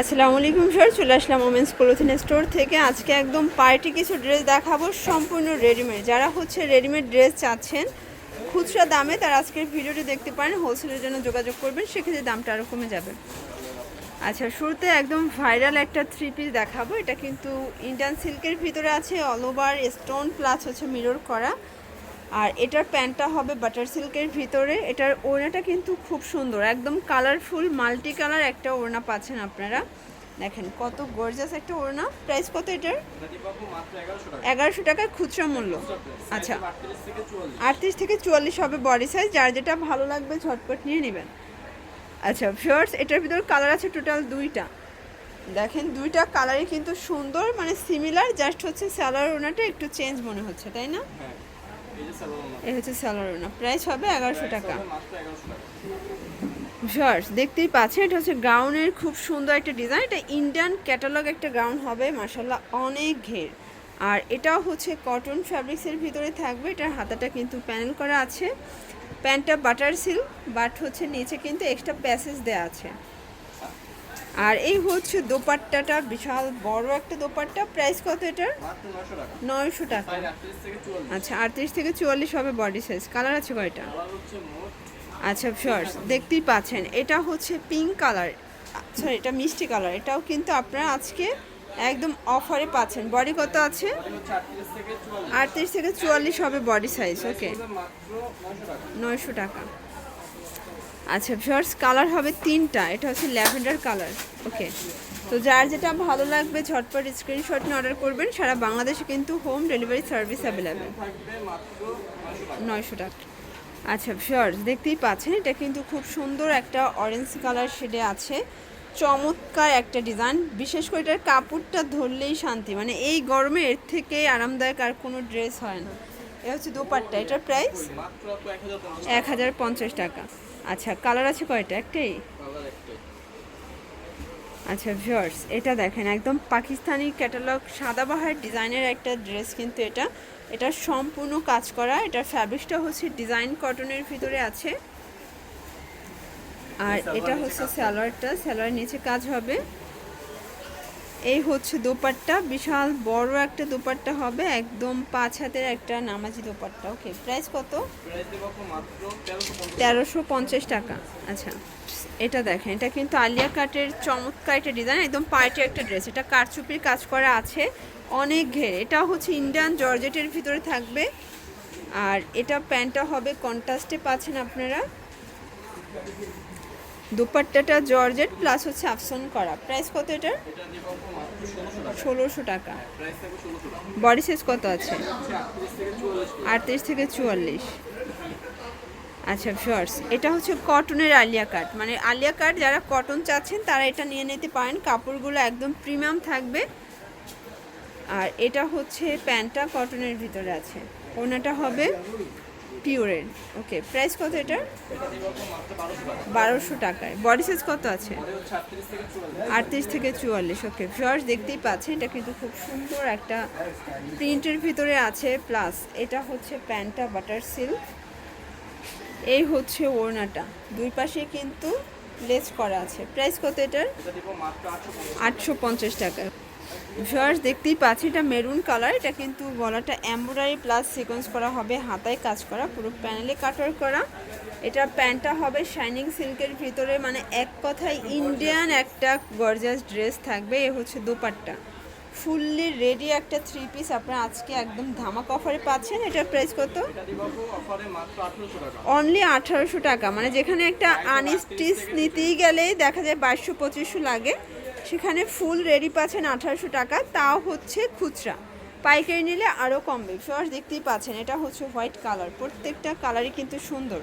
আসসালামু আলাইকুম স্যার, চলে আসলাম ওমেন্স ক্লোথিং স্টোর থেকে। আজকে একদম পার্টি কিছু ড্রেস দেখাবো, সম্পূর্ণ রেডিমেড যারা হচ্ছে রেডিমেড ড্রেস চাচ্ছেন, খুচরা দামে তার আজকের ভিডিওটি দেখতে পারেন হোলসেলের জন্য যোগাযোগ করবেন, সেক্ষেত্রে দামটা আরও কমে যাবে। আচ্ছা শুরুতে একদম ভাইরাল একটা থ্রি পিস দেখাবো। এটা কিন্তু ইন্ডিয়ান সিল্কের ভিতরে আছে অল ওভার স্টোন প্লাস হচ্ছে মিরর করা। আর এটার প্যান্টটা হবে বাটার সিল্কের ভিতরে। এটার ওড়নাটা কিন্তু খুব সুন্দর, একদম কালারফুল মাল্টি কালার একটা ওড়না পাচ্ছেন আপনারা। দেখেন কত গর্জাস একটা ওড়না। প্রাইস কত এটার? এগারোশো টাকায় খুচরা মূল্য। আচ্ছা আটত্রিশ থেকে চুয়াল্লিশ হবে বডি সাইজ যার যেটা ভালো লাগবে ঝটপট নিয়ে নেবেন। আচ্ছা ফিওর্স এটার ভিতর কালার আছে টোটাল দুইটা। দেখেন দুইটা কালারই কিন্তু সুন্দর মানে সিমিলার জাস্ট হচ্ছে স্যালার ওনাটা একটু চেঞ্জ মনে হচ্ছে, তাই না? এই হচ্ছে স্যালার ওনা। প্রাইস হবে এগারোশো টাকা। শর্টস দেখতেই পাচ্ছেন এটা হচ্ছে গাউনের খুব সুন্দর একটা ডিজাইন। এটা ইন্ডিয়ান ক্যাটালগ একটা গাউন হবে মাসাল্লাহ অনেক ঘের। আর এটাও হচ্ছে কটন ফ্যাব্রিক্সের ভিতরে থাকবে। এটার হাতাটা কিন্তু প্যানেল করা আছে। প্যান্টটা বাটার সিল্ক বাট হচ্ছে নিচে কিন্তু এক্সট্রা প্যাসেজ দেওয়া আছে। আর এই হচ্ছে দোপাট্টাটা, বিশাল বড় একটা দোপাট্টা। প্রাইস কত এটার? নয়শো টাকা। আচ্ছা আটত্রিশ থেকে চুয়াল্লিশ হবে বডি সাইজ। কালার আছে কয়টা? আচ্ছা শর্টস দেখতেই পাচ্ছেন, এটা হচ্ছে পিঙ্ক কালার আচ্ছা এটা মিষ্টি কালার এটাও কিন্তু আপনারা আজকে একদম অফারে পাচ্ছেন। বডি কত আছে? আটত্রিশ থেকে চুয়াল্লিশ হবে বডি সাইজ ওকে নয়শো টাকা। আচ্ছা শর্টস কালার হবে তিনটা। এটা হচ্ছে ল্যাভেন্ডার কালার ওকে তো যার যেটা ভালো লাগবে, ঝটপট স্ক্রিনশট নিয়ে অর্ডার করবেন। সারা বাংলাদেশে কিন্তু হোম ডেলিভারি সার্ভিস অ্যাভেলেবেল নয়শো টাকা। আচ্ছা শর্টস দেখতেই পাচ্ছেন, এটা কিন্তু খুব সুন্দর একটা অরেঞ্জ কালার শেডে আছে। চমৎকার একটা ডিজাইন বিশেষ করে এটার কাপড়টা ধরলেই শান্তি। মানে এই গরমে এর থেকে আরামদায়ক আর কোনো ড্রেস হয় না। এ হচ্ছে দোপাট্টা। এটার প্রাইস এক হাজার পঞ্চাশ টাকা। আচ্ছা কালার আছে কয়টা? একটাই? আচ্ছা ভিউয়ার্স এটা দেখেন একদম পাকিস্তানি ক্যাটালগ সাদাবাহার ডিজাইনের একটা ড্রেস কিন্তু এটা। এটা সম্পূর্ণ কাজ করা এটা ফ্যাব্রিকটা হচ্ছে ডিজাইন কটনের ভিতরে আছে। আর এটা হচ্ছে স্যালোয়ারটা স্যালোয়ার নিচে কাজ হবে। এই হচ্ছে দোপাট্টা। বিশাল বড় একটা দোপাট্টা হবে একদম পাঁচ হাতের একটা নামাজি দোপাট্টা। ওকে প্রাইস কত? তেরোশো পঞ্চাশ টাকা। আচ্ছা এটা দেখেন এটা কিন্তু আলিয়া কাটের চমৎকার একটা ডিজাইন একদম পার্টি একটা ড্রেস এটা কারচুপির কাজ করা আছে অনেক ঘের। এটা হচ্ছে ইন্ডিয়ান জর্জেটের ভিতরে থাকবে। আর এটা প্যান্টটা হবে কন্ট্রাস্টে পাচ্ছেন আপনারা। দুপাট্টাটা জর্জেট প্লাস হচ্ছে আফসন করা। প্রাইস কত এটার? ষোলোশো টাকা। বডি সাইজ কত আছে? আটত্রিশ থেকে চুয়াল্লিশ। আচ্ছা শর্টস এটা হচ্ছে কটনের আলিয়া কাট মানে আলিয়া কাট যারা কটন চাচ্ছেন, তারা এটা নিয়ে নিতে পারেন। কাপড়গুলো একদম প্রিমিয়াম থাকবে। আর এটা হচ্ছে প্যান্টটা কটনের ভিতরে আছে। ওনাটা হবে পিওরের ওকে প্রাইস কত এটার বারোশো টাকায়। বডি সাইজ কত আছে? আটত্রিশ থেকে চুয়াল্লিশ। ওকে ফিওর্স দেখতেই পাচ্ছেন, এটা কিন্তু খুব সুন্দর একটা প্রিন্টের ভিতরে আছে। প্লাস এটা হচ্ছে প্যান্টটা বাটার সিল্ক এই হচ্ছে ওড়নাটা। দুই পাশে কিন্তু লেস করা আছে। প্রাইস কত এটার? আটশো পঞ্চাশ টাকা ভিউয়ার্স দেখতেই পাচ্ছি এটা মেরুন কালার এটা কিন্তু গলাটা এমব্রয়ডারি প্লাস সিকোয়েন্স করা হবে, হাতায় কাজ করা, পুরো প্যানেলে কাটার করা। এটা প্যান্টটা হবে শাইনিং সিল্কের ভিতরে মানে এক কথায় ইন্ডিয়ান একটা গর্জাস ড্রেস থাকবে, এ হচ্ছে দোপাট্টা। ফুললি রেডি একটা থ্রি পিস আপনারা আজকে একদম ধামাক অফারে পাচ্ছেন, এটার প্রাইস কত? অনলি আঠারোশো টাকা মানে যেখানে একটা আনস্টিচ নিতেই গেলে দেখা যায় বাইশশো, পঁচিশশো লাগে। সেখানে ফুল রেডি পাচ্ছেন আঠারোশো টাকা, তাও হচ্ছে খুচরা। পাইকারি নিলে আরও কমবে সস দেখতেই পাচ্ছেন, এটা হচ্ছে হোয়াইট কালার। প্রত্যেকটা কালারই কিন্তু সুন্দর।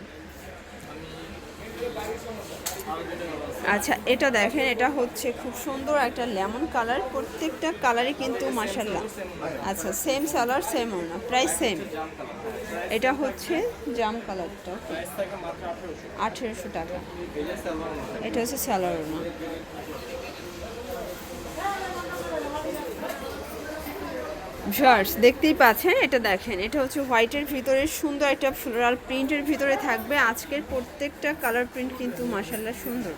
আচ্ছা এটা দেখেন, এটা হচ্ছে খুব সুন্দর একটা লেমন কালার। প্রত্যেকটা কালারই কিন্তু মাসাল্লাহ আচ্ছা সেম সালার সেম ওনা প্রাইস সেম এটা হচ্ছে জাম কালারটা। আঠেরোশো টাকা। এটা হচ্ছে স্যালার ওনা ভিউয়ার্স, দেখতেই পাচ্ছেন, এটা দেখেন, এটা হচ্ছে হোয়াইটের ভিতরে, সুন্দর একটা ফ্লোরাল প্রিন্টের ভিতরে থাকবে। আজকের প্রত্যেকটা কালার প্রিন্ট কিন্তু মাসাল্লাহ সুন্দর।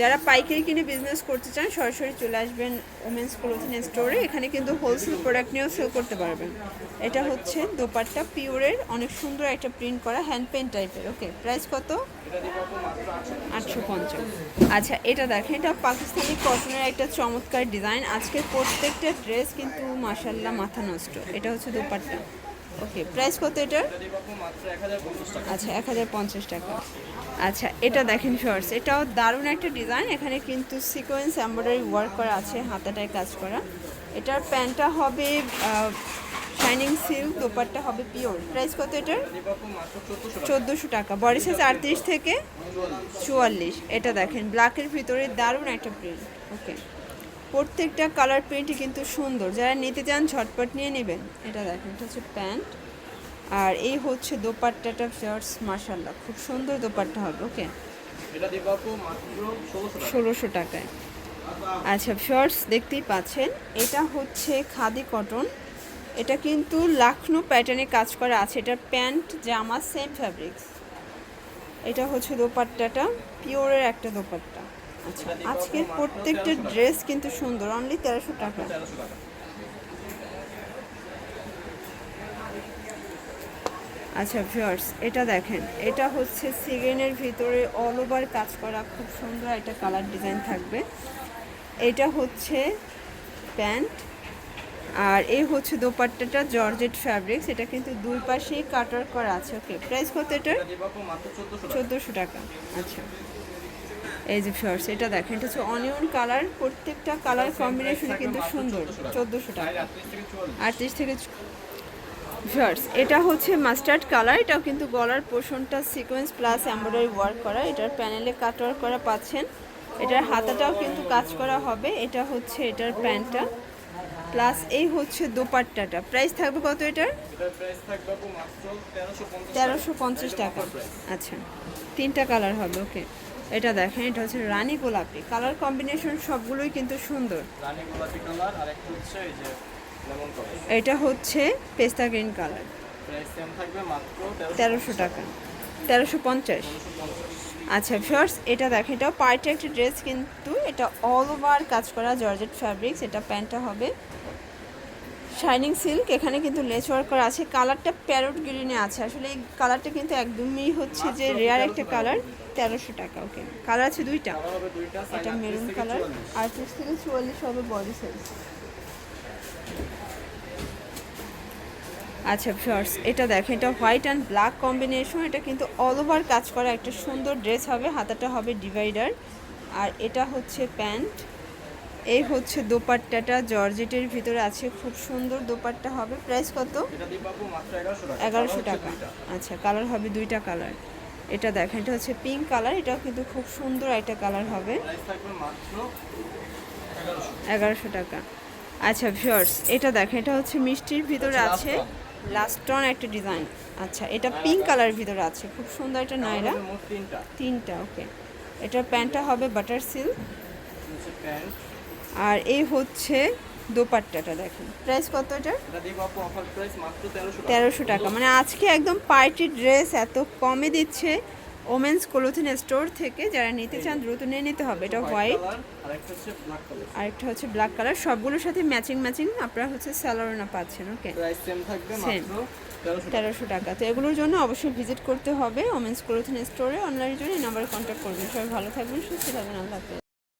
যারা পাইকারি কিনে বিজনেস করতে চান, সরাসরি চলে আসবেন ওমেন্স ক্লোথিং স্টোরে এখানে কিন্তু হোলসেল প্রোডাক্ট নিয়েও সেল করতে পারবেন। এটা হচ্ছে দোপাট্টা পিওরের অনেক সুন্দর একটা প্রিন্ট করা হ্যান্ড পেন টাইপের ওকে প্রাইস কত? আটশো পঞ্চাশ। আচ্ছা এটা দেখেন, এটা পাকিস্তানি কটনের একটা চমৎকার ডিজাইন আজকের প্রত্যেকটা ড্রেস কিন্তু মাসাল্লাহ মাথা নষ্ট। এটা হচ্ছে দোপাট্টা। ওকে প্রাইস কত এটার? আচ্ছা এক হাজার পঞ্চাশ টাকা। আচ্ছা এটা দেখেন শর্টস এটাও দারুণ একটা ডিজাইন এখানে কিন্তু সিকোয়েন্স এমব্রয়ডারি ওয়ার্ক করা আছে, হাতাটায় কাজ করা। এটার প্যান্টটা হবে শাইনিং সিল্ক দোপাট্টা হবে পিওর প্রাইস কত এটার? চোদ্দোশো টাকা। বডি সাইজ আটত্রিশ থেকে চুয়াল্লিশ। এটা দেখেন ব্ল্যাকের ভিতরে দারুণ একটা প্রিন্ট ওকে প্রত্যেকটা কালার প্রিন্টই কিন্তু সুন্দর। যারা নিতে চান, ঝটপট নিয়ে নেবেন। এটা দেখেন, এটা হচ্ছে প্যান্ট। আর এই হচ্ছে দোপাট্টাটা শার্টস মার্শাল্লাহ খুব সুন্দর দোপাট্টা হবে ওকে? ষোলোশো টাকায়। আচ্ছা শর্টস দেখতেই পাচ্ছেন এটা হচ্ছে খাদি কটন। এটা কিন্তু লাখনো প্যাটার্নে কাজ করা আছে। এটা প্যান্ট জামা সেম ফ্যাব্রিক্স এটা হচ্ছে দোপাট্টাটা পিওরের একটা দোপাট্টা। আচ্ছা আজকের প্রত্যেকটা ড্রেস কিন্তু সুন্দর অনলি তেরোশো টাকা তেরোশো টাকা আচ্ছা ভিউয়ার্স এটা দেখেন। এটা হচ্ছে সিগেনের ভিতরে অল ওভার কাজ করা খুব সুন্দর একটা কালার ডিজাইন থাকবে। এটা হচ্ছে প্যান্ট আর এই হচ্ছে দোপাট্টাটা জর্জেট ফ্যাব্রিক্স এটা কিন্তু দুই পাশেই কাটার করা আছে। ওকে প্রাইস কত এটার? চোদ্দোশো টাকা। আচ্ছা। এই যে ফিওর্স এটা দেখেন এটা হচ্ছে অনিয়ন কালার প্রত্যেকটা কালার কম্বিনেশন কিন্তু সুন্দর। চোদ্দোশো টাকা। আটত্রিশ থেকে ভিউয়ার্স এটা হচ্ছে মাস্টার্ড কালার এটাও কিন্তু গলার পোর্শনটা সিকোয়েন্স প্লাস এমব্রয়ডারি ওয়ার্ক করা। এটার প্যানেলে কাট ওয়ার্ক করা পাচ্ছেন। এটার হাতাটাও কিন্তু কাজ করা হবে। এটা হচ্ছে এটার প্যান্টটা। প্লাস এই হচ্ছে দোপাট্টাটা। প্রাইস থাকবে কত এটার? তেরোশো পঞ্চাশ টাকা। আচ্ছা তিনটা কালার হবে ওকে এটা দেখেন এটা হচ্ছে রানী গোলাপি। কালার কম্বিনেশন সবগুলোই কিন্তু সুন্দর। রানী গোলাপি কালার আর একটা হচ্ছে এই যে এটা হচ্ছে পেস্তা গ্রিন কালার। তেরোশো টাকা। তেরোশো পঞ্চাশ। আচ্ছা ফার্স্ট এটা দেখেন এটা পার্টি একটা ড্রেস কিন্তু এটা অল ওভার কাজ করা জর্জেট ফ্যাব্রিক্স এটা প্যান্টটা হবে। শাইনিং সিল্ক এখানে কিন্তু লেস ওয়ার্ক করা আছে। কালারটা প্যারট গ্রিনে আছে। আসলে এই কালারটা কিন্তু একদমই হচ্ছে যে রেয়ার একটা কালার তেরোশো টাকা ওকে কালার আছে দুইটা। এটা মেরুন কালার 44 আটত্রিশ থেকে চুয়াল্লিশ হবে বডি সাইজ আচ্ছা শর্টস এটা দেখেন এটা হোয়াইট অ্যান্ড ব্ল্যাক কম্বিনেশন এটা কিন্তু অল ওভার কাজ করা একটা সুন্দর ড্রেস হবে হাতাটা হবে ডিভাইডার আর এটা হচ্ছে প্যান্ট এই হচ্ছে দোপাট্টাটা জর্জেটের ভিতরে আছে খুব সুন্দর দোপাট্টা হবে প্রাইস কত এগারোশো টাকা। আচ্ছা কালার হবে দুইটা কালার এটা দেখেন এটা হচ্ছে পিঙ্ক কালার এটাও কিন্তু খুব সুন্দর একটা কালার হবে এগারোশো টাকা আচ্ছা ভিওর্স এটা দেখেন এটা হচ্ছে মিষ্টির ভিতরে আচ্ছা, আছে লাস্টন একটা ডিজাইন। আচ্ছা এটা পিঙ্ক কালারের ভিতরে আছে। খুব সুন্দর একটা নাইরা। তিনটা। তিনটা ওকে এটার প্যান্টটা হবে বাটার সিল্ক আর এই হচ্ছে দোপাট্টাটা দেখেন। প্রাইস কত এটা তেরোশো টাকা। মানে আজকে একদম পার্টি ড্রেস এত কমে দিচ্ছে। ওমেন্স ক্লোথিং স্টোর থেকে যারা নিতে চান দ্রুত নিয়ে নিতে হবে। এটা হোয়াইট আর একটা হচ্ছে ব্ল্যাক কালার আরেকটা হচ্ছে ব্ল্যাক কালার সবগুলোর সাথে ম্যাচিং ম্যাচিং আপনারা হচ্ছে স্যালোনা পাচ্ছেন ওকে প্রাইস সেম থাকবে মাত্র তেরোশো টাকা। তো এগুলোর জন্য অবশ্যই ভিজিট করতে হবে। ওমেন্স ক্লোথিং স্টোরে অনলাইনের জন্য নাম্বারে কন্ট্যাক্ট করবেন। সবাই ভালো থাকবেন সুস্থ থাকবেন। আল্লাহ হাফেজ।